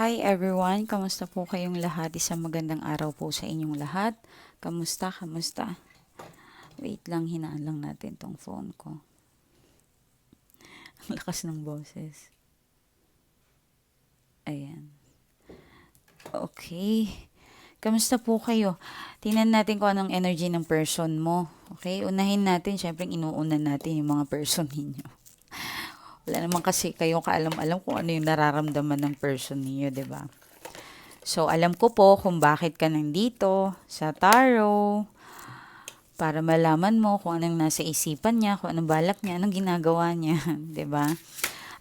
Hi everyone, kamusta po kayong lahat? Isang magandang araw po sa inyong lahat. Kamusta? Kamusta? Wait lang, hinaan lang natin tong phone ko. Ang lakas ng boses. Ayan. Okay. Kamusta po kayo? Tingnan natin kung anong energy ng person mo. Okay? Unahin natin, syempre inuunan natin yung mga person ninyo. Wala naman kasi kayong kaalam-alam kung ano yung nararamdaman ng person niyo, ba? So, alam ko po kung bakit ka nandito sa tarot para malaman mo kung anong nasa isipan niya, kung anong balak niya, anong ginagawa niya, 'di ba?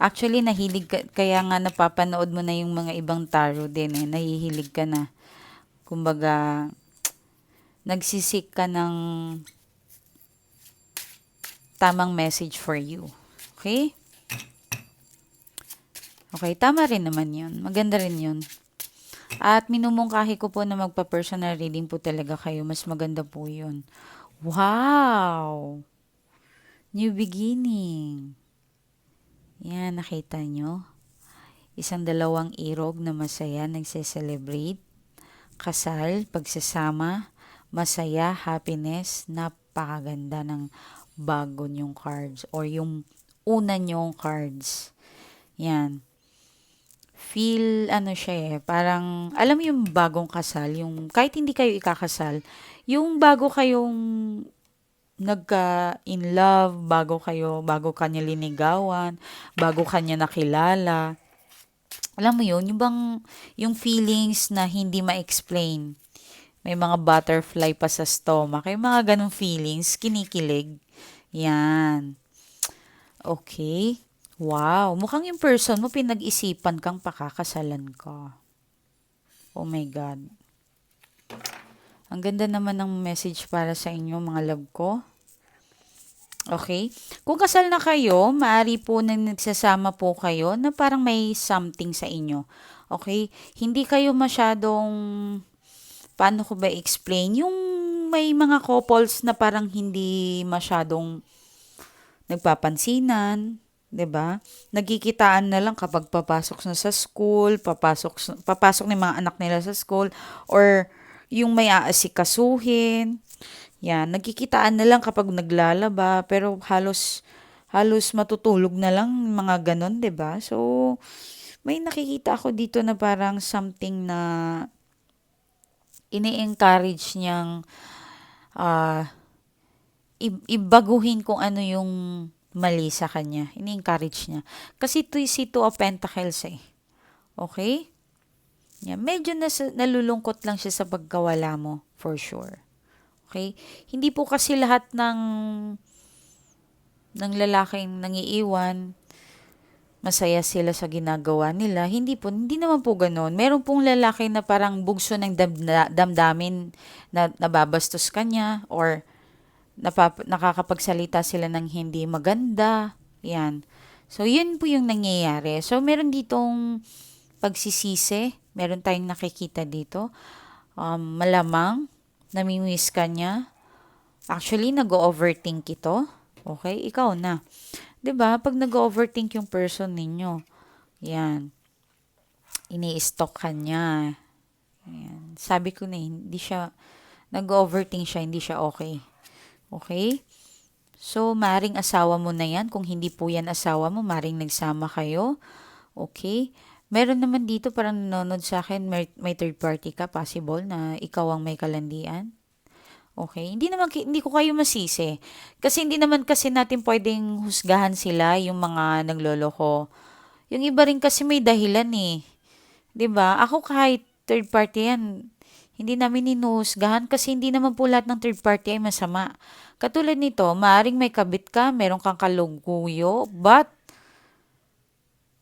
Actually, nahilig ka, kaya nga napapanood mo na yung mga ibang tarot din eh, nahihilig ka na. Kumbaga, nagsisik ka ng tamang message for you. Okay? Okay, tama rin naman yun. Maganda rin yun. At minumungkahi ko po na magpa-personal reading po talaga kayo. Mas maganda po yun. Wow! New beginning. Yan, nakita nyo? Isang dalawang irog na masaya nagse-celebrate. Kasal, pagsasama, masaya, happiness. Napakaganda ng bago nyong cards or yung una nyong cards. Yan feel ano siya eh, parang alam mo yung bagong kasal, yung kahit hindi kayo ikakasal, yung bago kayong nagka in love, bago kayo, bago kanya linigawan, bago kanya nakilala. Alam mo yun, yung bang, yung feelings na hindi ma-explain. May mga butterfly pa sa stomach. Yung mga ganong feelings, kinikilig. Yan. Okay. Wow, mukhang yung person mo pinag-isipan kang pakakasalan ka. Oh my God. Ang ganda naman ng message para sa inyo mga love ko. Okay? Kung kasal na kayo, maaari po na nagsasama po kayo na parang may something sa inyo. Okay? Hindi kayo masyadong, paano ko ba explain? Yung may mga couples na parang hindi masyadong nagpapansinan, 'di ba? Nagkikitaan na lang kapag papasok na sa school, papasok papasok ng mga anak nila sa school or yung may aasikasuhin. Yan, nagkikitaan na lang kapag naglalaba pero halos halos matutulog na lang mga ganon, 'di ba? So may nakikita ako dito na parang something na ini-encourage niyang uh, ibaguhin kung ano yung mali sa kanya. Ini-encourage niya. Kasi ito si Two of Pentacles eh. Okay? Yeah, medyo nas, nalulungkot lang siya sa pagkawala mo, for sure. Okay? Hindi po kasi lahat ng ng lalaking nangiiwan, masaya sila sa ginagawa nila. Hindi po, hindi naman po ganoon. Meron pong lalaki na parang bugso ng dam, damdamin na nababastos kanya or napap- nakakapagsalita sila ng hindi maganda. Yan. So, yun po yung nangyayari. So, meron ditong pagsisisi. Meron tayong nakikita dito. Um, malamang, namimiss ka niya. Actually, nag-overthink ito. Okay? Ikaw na. ba Pag nag-overthink yung person ninyo, yan. Ini-stalk ka niya. Yan. Sabi ko na, hindi siya, nag-overthink siya, hindi siya okay. Okay? So, maring asawa mo na yan. Kung hindi po yan asawa mo, maring nagsama kayo. Okay? Meron naman dito parang nanonood sa akin, may, may third party ka, possible na ikaw ang may kalandian. Okay? Hindi naman, hindi ko kayo masisi. Kasi hindi naman kasi natin pwedeng husgahan sila, yung mga nagloloko. Yung iba rin kasi may dahilan eh. 'Di ba? Ako kahit third party yan, hindi namin inuhusgahan kasi hindi naman po lahat ng third party ay masama. Katulad nito, maaring may kabit ka, meron kang kaluguyo, but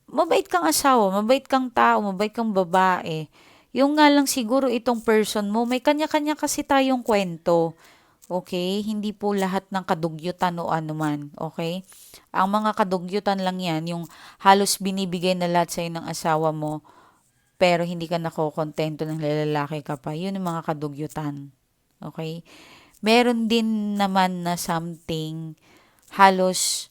mabait kang asawa, mabait kang tao, mabait kang babae. Yung nga lang siguro itong person mo, may kanya-kanya kasi tayong kwento. Okay? Hindi po lahat ng kadugyutan o anuman. Okay? Ang mga kadugyutan lang yan, yung halos binibigay na lahat sa'yo ng asawa mo, pero hindi ka nakokontento ng lalaki ka pa, yun ang mga kadugyutan. Okay? Meron din naman na something halos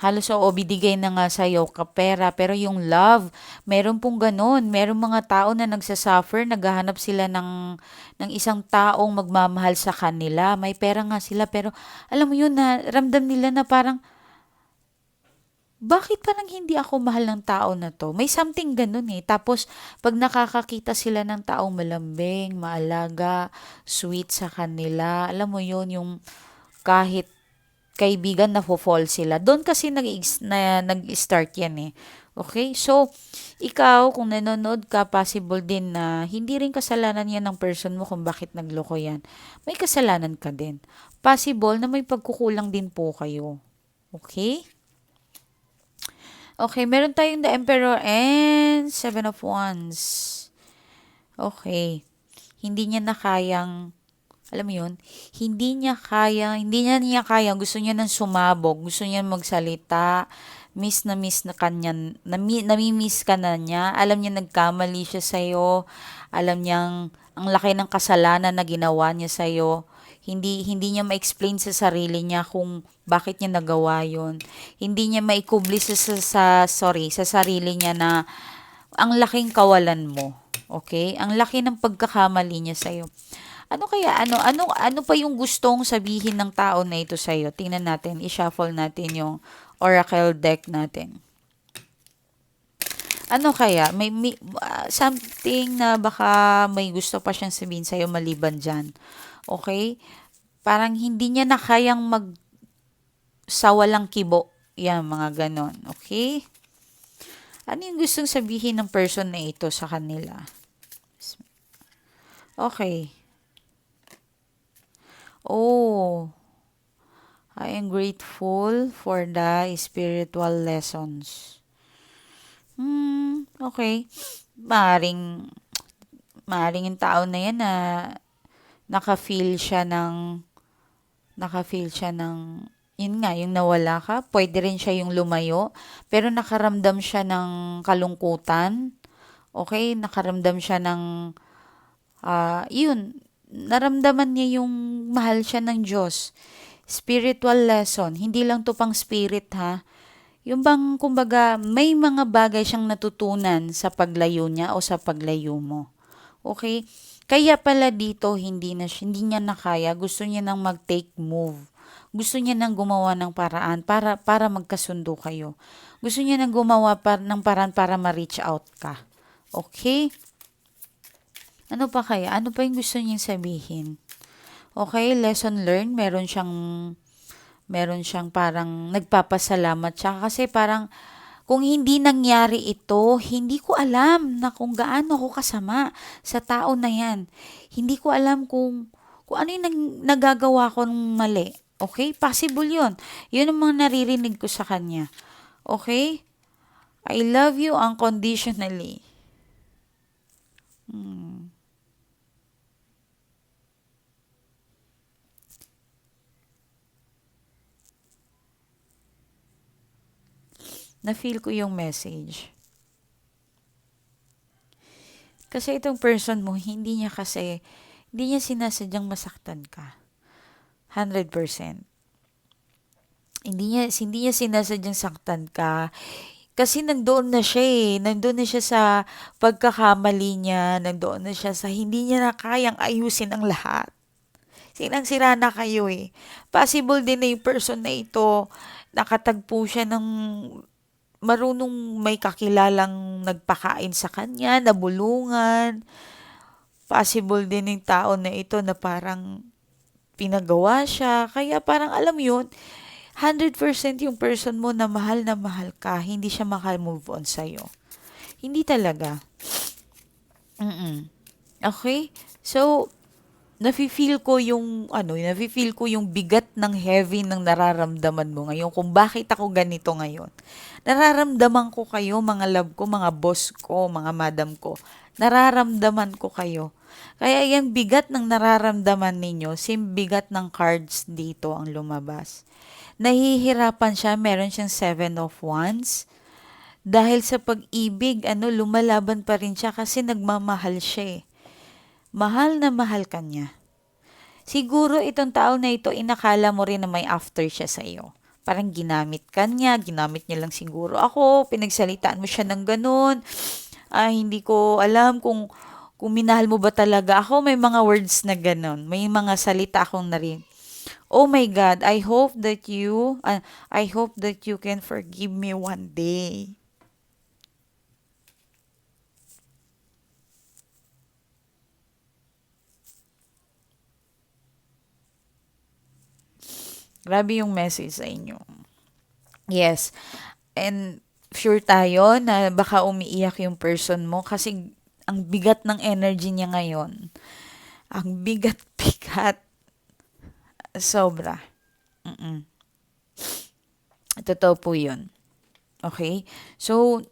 Halos oo, binigay na nga sa'yo kapera, pero yung love, meron pong ganun. Meron mga tao na nagsasuffer, naghahanap sila ng, ng isang taong magmamahal sa kanila. May pera nga sila, pero alam mo yun na ramdam nila na parang, bakit parang hindi ako mahal ng tao na to? May something ganun eh. Tapos, pag nakakakita sila ng taong malambing, maalaga, sweet sa kanila, alam mo yun, yung kahit kaibigan na fall sila. Doon kasi nag na, nag-start yan eh. Okay? So, ikaw, kung nanonood ka, possible din na hindi rin kasalanan yan ng person mo kung bakit nagloko yan. May kasalanan ka din. Possible na may pagkukulang din po kayo. Okay? Okay, meron tayong The Emperor and Seven of Wands. Okay. Hindi niya na kayang alam mo yun, hindi niya kaya, hindi niya niya kaya, gusto niya nang sumabog, gusto niya magsalita, miss na miss na kanya, nami, nami-miss ka na niya, alam niya nagkamali siya sa'yo, alam niyang ang laki ng kasalanan na ginawa niya sa'yo, hindi hindi niya ma-explain sa sarili niya kung bakit niya nagawa yon hindi niya maikubli sa, sa, sa sorry sa sarili niya na ang laking kawalan mo okay ang laki ng pagkakamali niya sa iyo ano kaya, ano, ano, ano pa yung gustong sabihin ng tao na ito sa'yo? Tingnan natin, i-shuffle natin yung oracle deck natin. Ano kaya? May, may uh, something na baka may gusto pa siyang sabihin sa'yo maliban dyan. Okay? Parang hindi niya na kayang mag sa walang kibo. Yan, mga ganon. Okay? Ano yung gustong sabihin ng person na ito sa kanila? Okay. Oh, I am grateful for the spiritual lessons. Hmm, okay. Maring, maring yung tao na yan na naka-feel siya ng, naka-feel siya ng, yun nga, yung nawala ka, pwede rin siya yung lumayo, pero nakaramdam siya ng kalungkutan, okay, nakaramdam siya ng, uh, yun, naramdaman niya yung mahal siya ng Diyos. Spiritual lesson, hindi lang to pang spirit ha. Yung bang, kumbaga, may mga bagay siyang natutunan sa paglayo niya o sa paglayo mo. Okay? Kaya pala dito, hindi, na, hindi niya nakaya. Gusto niya nang mag-take move. Gusto niya nang gumawa ng paraan para, para magkasundo kayo. Gusto niya nang gumawa par, ng paraan para ma-reach out ka. Okay? Ano pa kaya? Ano pa yung gusto niyang sabihin? Okay, lesson learned. Meron siyang, meron siyang parang nagpapasalamat siya. Kasi parang, kung hindi nangyari ito, hindi ko alam na kung gaano ako kasama sa tao na yan. Hindi ko alam kung, kung ano yung nag, nagagawa ko ng mali. Okay? Possible yun. Yun ang mga naririnig ko sa kanya. Okay? I love you unconditionally. Hmm. Na-feel ko yung message. Kasi itong person mo, hindi niya kasi, hindi niya sinasadyang masaktan ka. 100%. Hindi niya, hindi niya sinasadyang saktan ka. Kasi nandoon na siya eh. Nandoon na siya sa pagkakamali niya. Nandoon na siya sa hindi niya na kayang ayusin ang lahat. Sinang sira na kayo eh. Possible din na yung person na ito, nakatagpo siya ng marunong may kakilalang nagpakain sa kanya, nabulungan. Possible din yung tao na ito na parang pinagawa siya. Kaya parang alam yun, 100% yung person mo na mahal na mahal ka, hindi siya makal-move on sa'yo. Hindi talaga. Mm-mm. Okay? So, nafe-feel ko yung ano, nafe-feel ko yung bigat ng heavy ng nararamdaman mo ngayon kung bakit ako ganito ngayon. Nararamdaman ko kayo, mga love ko, mga boss ko, mga madam ko. Nararamdaman ko kayo. Kaya yung bigat ng nararamdaman ninyo, sim bigat ng cards dito ang lumabas. Nahihirapan siya, meron siyang seven of wands. Dahil sa pag-ibig, ano, lumalaban pa rin siya kasi nagmamahal siya eh mahal na mahal ka niya. Siguro itong tao na ito, inakala mo rin na may after siya sa iyo. Parang ginamit ka niya, ginamit niya lang siguro ako, pinagsalitaan mo siya ng ganun. Ah, hindi ko alam kung kung minahal mo ba talaga ako, may mga words na ganun. May mga salita akong narin. Oh my God, I hope that you, uh, I hope that you can forgive me one day. Grabe yung message sa inyo. Yes. And sure tayo na baka umiiyak yung person mo kasi ang bigat ng energy niya ngayon. Ang bigat-bigat. Sobra. Mm-mm. Totoo po yun. Okay? So,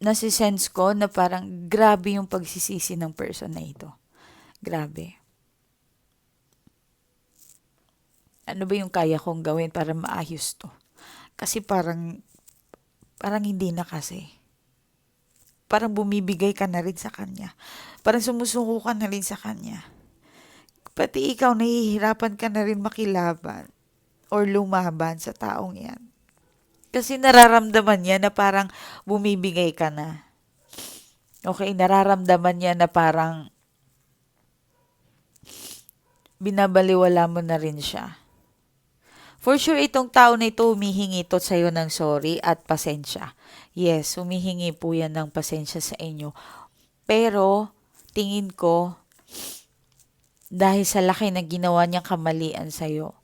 nasisense ko na parang grabe yung pagsisisi ng person na ito. Grabe. Ano ba yung kaya kong gawin para maayos to? Kasi parang, parang hindi na kasi. Parang bumibigay ka na rin sa kanya. Parang sumusuko ka na rin sa kanya. Pati ikaw, nahihirapan ka na rin makilaban or lumaban sa taong yan. Kasi nararamdaman niya na parang bumibigay ka na. Okay, nararamdaman niya na parang binabaliwala mo na rin siya. For sure, itong tao na ito humihingi ito sa'yo ng sorry at pasensya. Yes, humihingi po yan ng pasensya sa inyo. Pero, tingin ko, dahil sa laki na ginawa niyang kamalian sa'yo,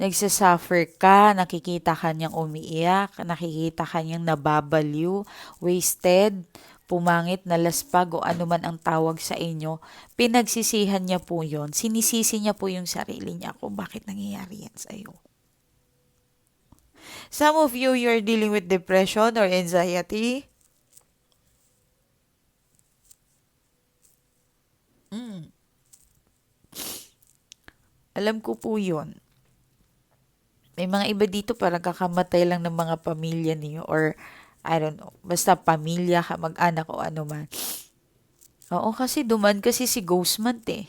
nagsasuffer ka, nakikita ka niyang umiiyak, nakikita ka niyang nababaliw, wasted, pumangit, nalaspag o ano man ang tawag sa inyo, pinagsisihan niya po yon Sinisisi niya po yung sarili niya kung bakit nangyayari yan sa'yo. Some of you, you're dealing with depression or anxiety. Mm. Alam ko po yun. May mga iba dito parang kakamatay lang ng mga pamilya niyo or I don't know, basta pamilya, mag-anak o ano man. Oo, kasi duman kasi si Ghost Month eh.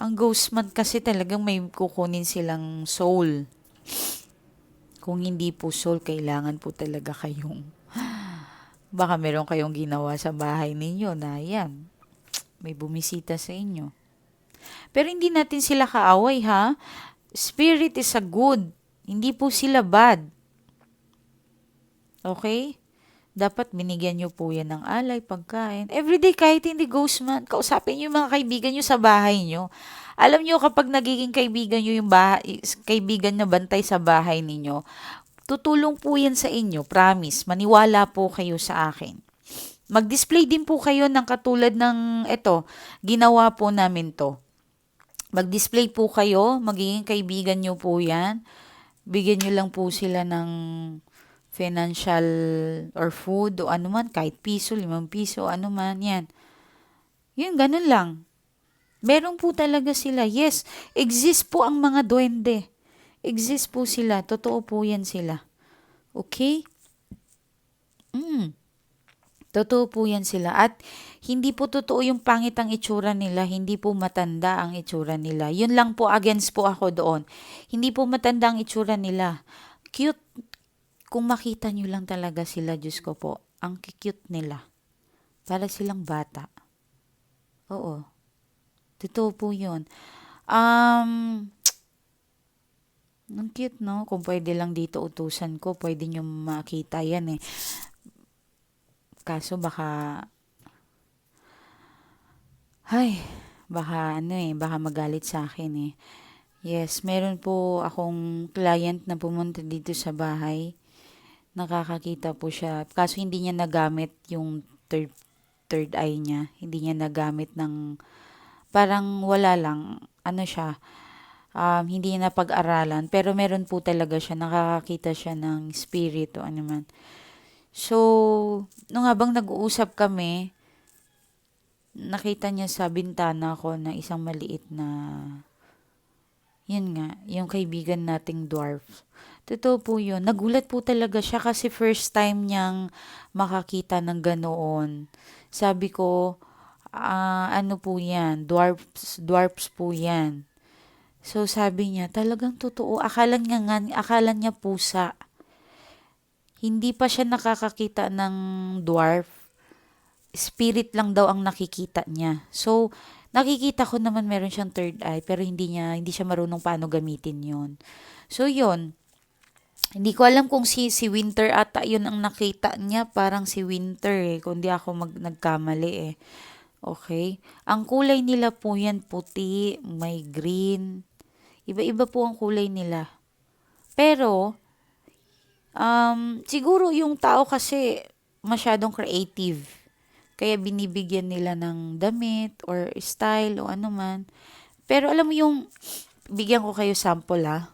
Ang ghost month kasi talagang may kukunin silang soul. Kung hindi po soul, kailangan po talaga kayong baka meron kayong ginawa sa bahay ninyo na yan, may bumisita sa inyo. Pero hindi natin sila kaaway ha. Spirit is a good. Hindi po sila bad. Okay? Dapat binigyan nyo po yan ng alay, pagkain. Everyday, kahit hindi ghost man, kausapin nyo yung mga kaibigan nyo sa bahay nyo. Alam nyo, kapag nagiging kaibigan nyo yung bahay, kaibigan na bantay sa bahay ninyo, tutulong po yan sa inyo, promise. Maniwala po kayo sa akin. Mag-display din po kayo ng katulad ng ito, ginawa po namin to. Mag-display po kayo, magiging kaibigan nyo po yan. Bigyan nyo lang po sila ng financial or food o ano man, kahit piso, limang piso, ano man, yan. Yun, ganun lang. Meron po talaga sila. Yes, exist po ang mga duwende. Exist po sila. Totoo po yan sila. Okay? Mm. Totoo po yan sila. At hindi po totoo yung pangit ang itsura nila. Hindi po matanda ang itsura nila. Yun lang po against po ako doon. Hindi po matanda ang itsura nila. Cute kung makita nyo lang talaga sila, Diyos ko po, ang cute nila. Para silang bata. Oo. Totoo po yun. Um, ang cute, no? Kung pwede lang dito utusan ko, pwede nyo makita yan eh. Kaso baka, ay, baka ano eh, baka magalit sa akin eh. Yes, meron po akong client na pumunta dito sa bahay nakakakita po siya. Kaso hindi niya nagamit yung third, third eye niya. Hindi niya nagamit ng, parang wala lang, ano siya, um, hindi niya napag-aralan. Pero meron po talaga siya, nakakakita siya ng spirit o ano man. So, nung habang nag-uusap kami, nakita niya sa bintana ko na isang maliit na, yun nga, yung kaibigan nating dwarf Totoo po yun. Nagulat po talaga siya kasi first time niyang makakita ng ganoon. Sabi ko, uh, ano po yan? Dwarfs, dwarfs po yan. So sabi niya, talagang totoo. Akala niya nga, akala niya pusa. Hindi pa siya nakakakita ng dwarf. Spirit lang daw ang nakikita niya. So, nakikita ko naman meron siyang third eye, pero hindi niya, hindi siya marunong paano gamitin yon So, yon Hindi ko alam kung si, si Winter ata yun ang nakita niya. Parang si Winter eh, kung di ako mag, nagkamali eh. Okay? Ang kulay nila po yan, puti, may green. Iba-iba po ang kulay nila. Pero, um, siguro yung tao kasi masyadong creative. Kaya binibigyan nila ng damit or style o ano man. Pero alam mo yung, bigyan ko kayo sample ah.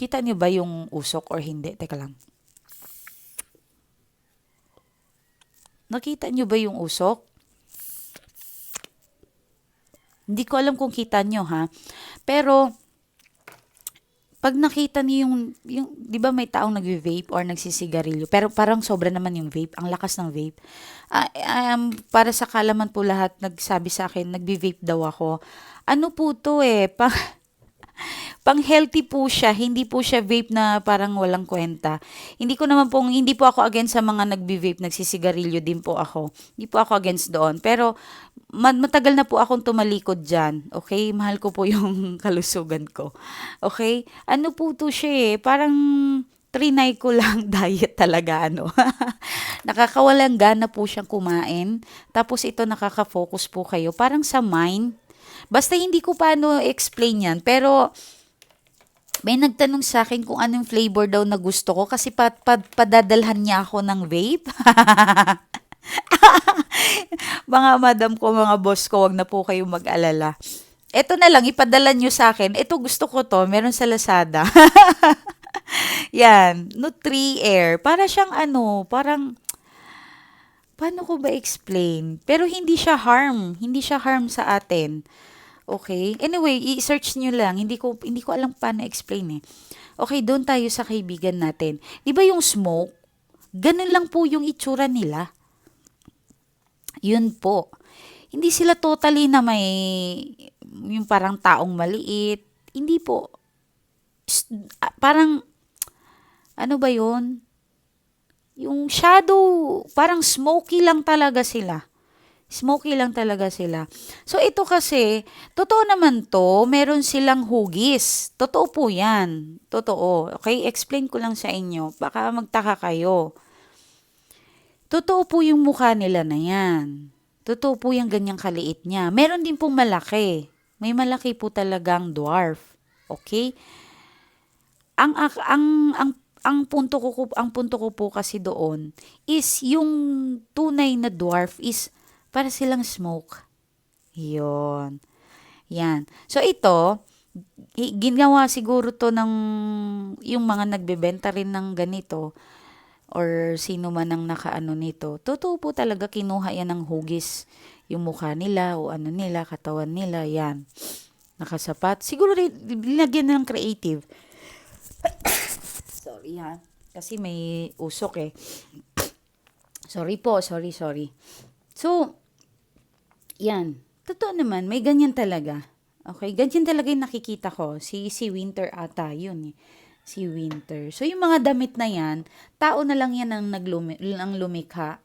Kita niyo ba yung usok or hindi? Teka lang. Nakita niyo ba yung usok? Hindi ko alam kung kita niyo ha. Pero, pag nakita niyo yung, yung di ba may taong nagve-vape or nagsisigarilyo, pero parang sobra naman yung vape, ang lakas ng vape. Ah, um, para sa kalaman po lahat, nagsabi sa akin, nagve-vape daw ako. Ano po to eh, pa, pang healthy po siya, hindi po siya vape na parang walang kwenta. Hindi ko naman pong, hindi po ako against sa mga nagbi-vape, nagsisigarilyo din po ako. Hindi po ako against doon. Pero, matagal na po akong tumalikod dyan. Okay? Mahal ko po yung kalusugan ko. Okay? Ano po to siya eh, parang trinay ko lang diet talaga ano. Nakakawalang gana po siyang kumain. Tapos ito nakaka-focus po kayo. Parang sa mind. Basta hindi ko paano explain yan. Pero may nagtanong sa akin kung anong flavor daw na gusto ko kasi pa, pa, padadalhan niya ako ng vape. mga madam ko, mga boss ko, wag na po kayo mag-alala. Ito na lang, ipadala nyo sa akin. Ito gusto ko to, meron sa Lazada. Yan, Nutri Air. Para siyang ano, parang, paano ko ba explain? Pero hindi siya harm. Hindi siya harm sa atin. Okay? Anyway, i-search nyo lang. Hindi ko, hindi ko alam paano explain eh. Okay, doon tayo sa kaibigan natin. Di ba yung smoke? Ganun lang po yung itsura nila. Yun po. Hindi sila totally na may yung parang taong maliit. Hindi po. Ah, Parang, ano ba yun? Yung shadow, parang smoky lang talaga sila. Smoky lang talaga sila. So, ito kasi, totoo naman to, meron silang hugis. Totoo po yan. Totoo. Okay, explain ko lang sa inyo. Baka magtaka kayo. Totoo po yung mukha nila na yan. Totoo po yung ganyang kaliit niya. Meron din pong malaki. May malaki po talagang dwarf. Okay? Ang ang ang ang, ang punto ko ang punto ko po kasi doon is yung tunay na dwarf is para silang smoke. Yon. Yan. So ito, ginawa siguro to ng yung mga nagbebenta rin ng ganito or sino man ang nakaano nito. Totoo po talaga kinuha yan ng hugis yung mukha nila o ano nila, katawan nila, yan. Nakasapat. Siguro rin, linagyan ng creative. sorry ha. Kasi may usok eh. Sorry po, sorry, sorry. So, yan. Totoo naman, may ganyan talaga. Okay, ganyan talaga yung nakikita ko. Si, si Winter ata, yun eh. Si Winter. So, yung mga damit na yan, tao na lang yan ang, naglumi, ang lumikha.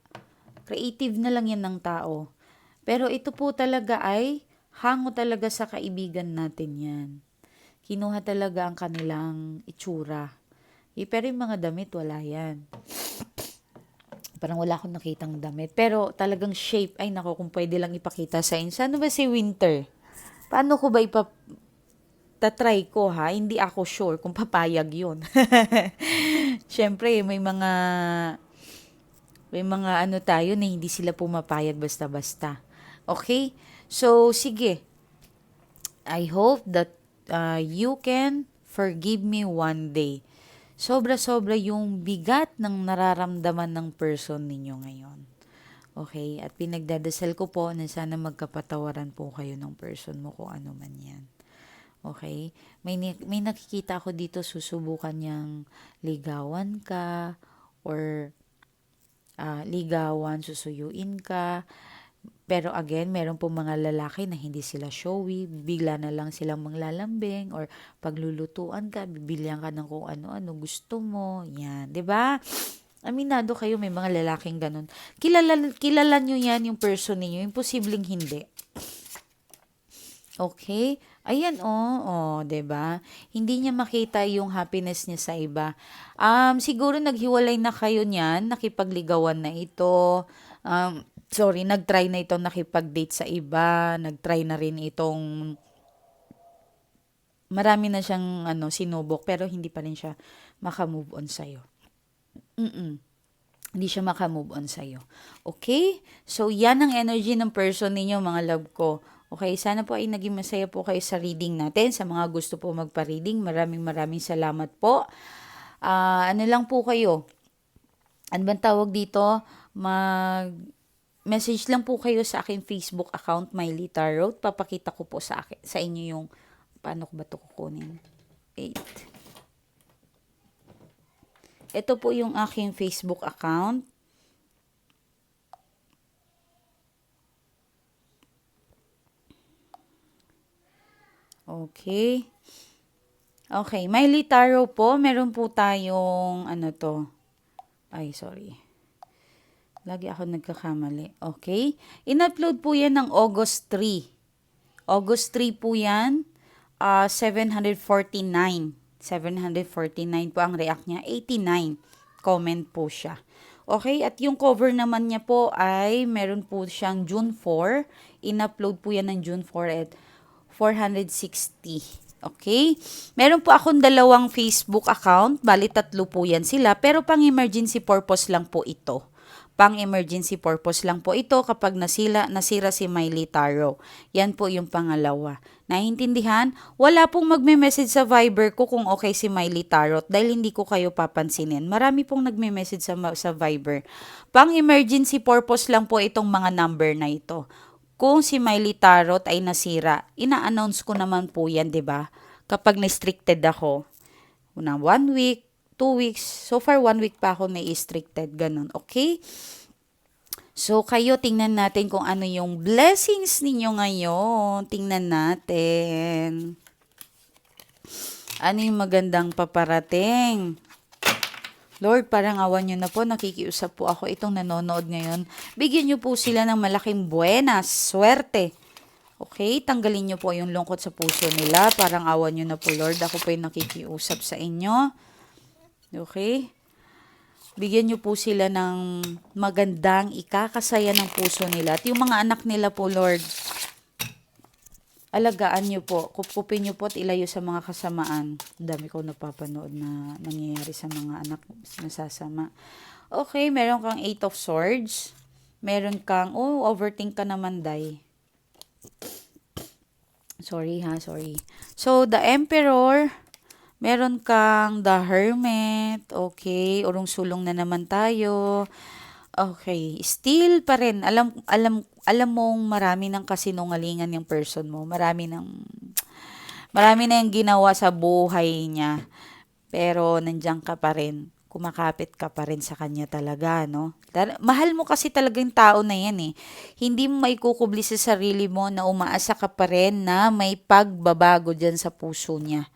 Creative na lang yan ng tao. Pero ito po talaga ay hango talaga sa kaibigan natin yan. Kinuha talaga ang kanilang itsura. Eh, pero yung mga damit, wala yan. Parang wala akong nakitang damit. Pero talagang shape, ay nako, kung pwede lang ipakita sa inyo. Ano ba si Winter? Paano ko ba ipa... Tatry ko ha, hindi ako sure kung papayag yun. Siyempre, may mga... May mga ano tayo na hindi sila pumapayag basta-basta. Okay? So, sige. I hope that uh, you can forgive me one day. Sobra-sobra yung bigat ng nararamdaman ng person ninyo ngayon. Okay? At pinagdadasal ko po na sana magkapatawaran po kayo ng person mo kung ano man yan. Okay? May, may nakikita ako dito susubukan niyang ligawan ka or ah, ligawan, susuyuin ka. Pero again, meron po mga lalaki na hindi sila showy, bigla na lang silang manglalambing or paglulutuan ka, bibilyan ka ng kung ano-ano gusto mo. Yan, 'di ba? Aminado kayo may mga lalaking ganun. Kilala kilala niyo 'yan yung person niyo, imposibleng hindi. Okay? Ayan, oh, oh, ba? Hindi niya makita yung happiness niya sa iba. Um, siguro naghiwalay na kayo niyan, nakipagligawan na ito. Um, sorry, nagtry na itong nakipag-date sa iba, nagtry na rin itong marami na siyang ano sinubok pero hindi pa rin siya maka-move on sa iyo. Mm. Hindi siya maka-move on sa iyo. Okay? So yan ang energy ng person ninyo mga love ko. Okay, sana po ay naging masaya po kayo sa reading natin. Sa mga gusto po magpa-reading, maraming maraming salamat po. Ah, ano lang po kayo? Ano bang tawag dito? Mag message lang po kayo sa aking Facebook account, Miley Tarot. Papakita ko po sa akin, sa inyo yung paano ko ba ito kukunin. 8. Ito po yung aking Facebook account. Okay. Okay, Miley Tarot po, meron po tayong ano to. Ay, sorry. Lagi ako nagkakamali. Okay? In-upload po yan ng August 3. August 3 po yan. Uh, 749. 749 po ang react niya. 89 comment po siya. Okay? At yung cover naman niya po ay meron po siyang June 4. In-upload po yan ng June 4 at 460. Okay? Meron po akong dalawang Facebook account. Bali, tatlo po yan sila. Pero pang emergency purpose lang po ito. Pang emergency purpose lang po ito kapag nasila, nasira si Miley Taro. Yan po yung pangalawa. Naintindihan? Wala pong magme-message sa Viber ko kung okay si Miley Tarot dahil hindi ko kayo papansinin. Marami pong nagme-message sa, sa Viber. Pang emergency purpose lang po itong mga number na ito. Kung si Miley Tarot ay nasira, ina-announce ko naman po yan, 'di ba? Kapag na-restricted ako, una one week, two weeks, so far one week pa ako na-restricted, ganun, okay? So, kayo, tingnan natin kung ano yung blessings ninyo ngayon. Tingnan natin. Ano yung magandang paparating? Lord, parang awan nyo na po, nakikiusap po ako itong nanonood ngayon. Bigyan nyo po sila ng malaking buenas, swerte. Okay, tanggalin nyo po yung lungkot sa puso nila. Parang awan nyo na po, Lord. Ako po yung nakikiusap sa inyo. Okay? Bigyan nyo po sila ng magandang ikakasaya ng puso nila. At yung mga anak nila po, Lord, alagaan nyo po. Kupkupin nyo po at ilayo sa mga kasamaan. Dami ko napapanood na nangyayari sa mga anak na sasama. Okay, meron kang Eight of Swords. Meron kang, oh, overthink ka naman, Day. Sorry ha, sorry. So, the Emperor, meron kang the Hermit. Okay, urong sulong na naman tayo. Okay, still pa rin. Alam alam alam mong marami ng kasinungalingan yung person mo. Marami ng marami na yung ginawa sa buhay niya. Pero nandiyan ka pa rin. Kumakapit ka pa rin sa kanya talaga, no? Mahal mo kasi talaga yung tao na yan eh. Hindi mo maikukubli sa sarili mo na umaasa ka pa rin na may pagbabago dyan sa puso niya.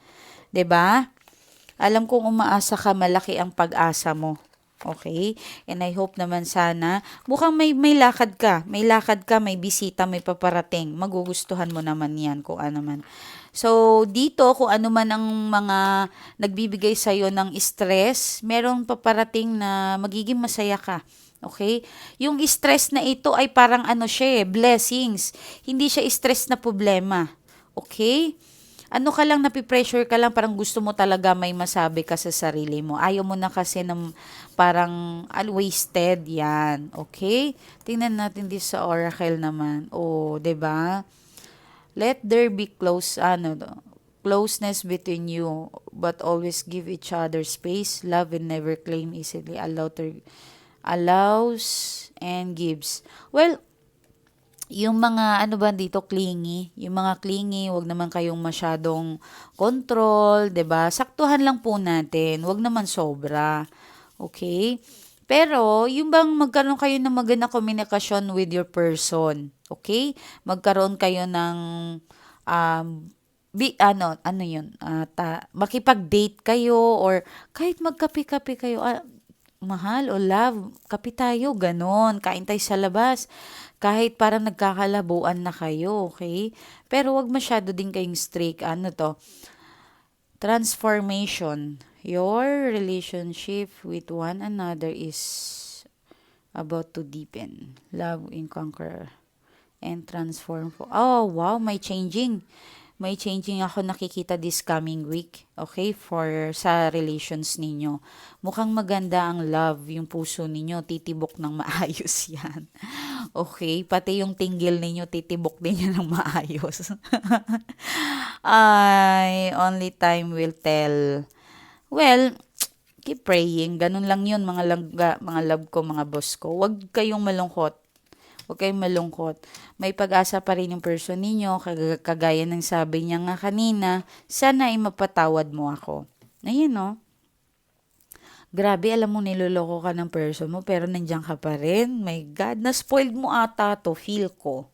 'Di ba? Alam kong umaasa ka, malaki ang pag-asa mo. Okay? And I hope naman sana, mukhang may, may lakad ka. May lakad ka, may bisita, may paparating. Magugustuhan mo naman yan kung ano man. So, dito, kung ano man ang mga nagbibigay sa'yo ng stress, merong paparating na magiging masaya ka. Okay? Yung stress na ito ay parang ano siya eh, blessings. Hindi siya stress na problema. Okay? ano ka lang, napipressure ka lang, parang gusto mo talaga may masabi ka sa sarili mo. Ayaw mo na kasi ng parang wasted yan. Okay? Tingnan natin din sa oracle naman. Oh, 'di ba? Let there be close, ano, closeness between you, but always give each other space. Love and never claim easily. Allow to, allows and gives. Well, yung mga ano ba dito clingy, yung mga clingy, wag naman kayong masyadong control, 'di ba? Saktuhan lang po natin, wag naman sobra. Okay? Pero, yung bang magkaroon kayo ng magandang komunikasyon with your person. Okay? Magkaroon kayo ng um, bi, ano, ano yun, ah, ta, makipag-date kayo or kahit magkape-kape kayo, ah, mahal o love, kape tayo, ganon, kain tayo sa labas. Kahit parang nagkakalabuan na kayo, okay? Pero wag masyado din kayong strict. Ano to? Transformation. Your relationship with one another is about to deepen. Love in conquer and transform. For, oh, wow, may changing. May changing ako nakikita this coming week. Okay? For sa relations ninyo. Mukhang maganda ang love, yung puso ninyo. Titibok ng maayos yan. Okay? Pati yung tinggil ninyo, titibok din yan ng maayos. Ay, only time will tell. Well, keep praying. Ganun lang yun, mga, langga, mga love ko, mga boss ko. Huwag kayong malungkot. Huwag kayong malungkot. May pag-asa pa rin yung person ninyo, kag- kagaya ng sabi niya nga kanina, sana ay mapatawad mo ako. Ayun, no? Grabe, alam mo, niloloko ka ng person mo, pero nandiyan ka pa rin. My God, na-spoiled mo ata to, feel ko.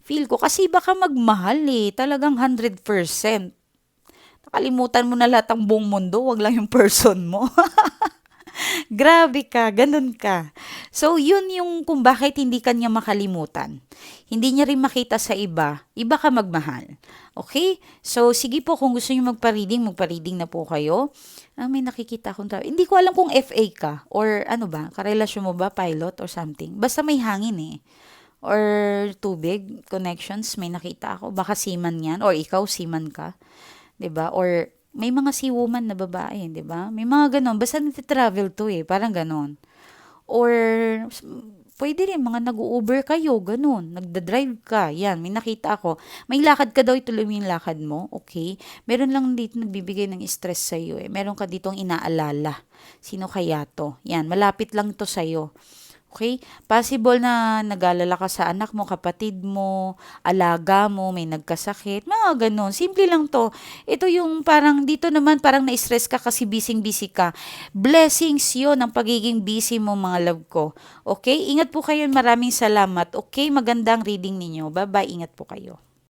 Feel ko, kasi baka magmahal eh, talagang 100%. Nakalimutan mo na lahat ang buong mundo, wag lang yung person mo. Grabe ka, ganun ka. So, yun yung kung bakit hindi kanya makalimutan. Hindi niya rin makita sa iba, iba ka magmahal. Okay? So, sige po, kung gusto niyo magpa-reading, magpa-reading na po kayo. Ah, may nakikita akong tao. Hindi ko alam kung FA ka or ano ba, karelasyon mo ba, pilot or something. Basta may hangin eh. Or tubig, connections, may nakita ako. Baka seaman yan. Or ikaw, seaman ka. 'Di ba? Or may mga sea woman na babae, 'di ba? May mga ganon, basta nagte-travel to eh, parang ganon. Or pwede rin mga nag-Uber kayo, ganon, nagda-drive ka, yan, may nakita ako. May lakad ka daw, ituloy mo yung lakad mo, okay? Meron lang dito nagbibigay ng stress sa iyo eh. Meron ka ditong inaalala. Sino kaya to? Yan, malapit lang to sa iyo. Okay? Possible na nag-alala ka sa anak mo, kapatid mo, alaga mo, may nagkasakit, mga ganun. Simple lang to. Ito yung parang, dito naman parang na-stress ka kasi busy-busy ka. Blessings yun ang pagiging busy mo mga love ko. Okay? Ingat po kayo. Maraming salamat. Okay? Magandang reading ninyo. Bye-bye. Ingat po kayo.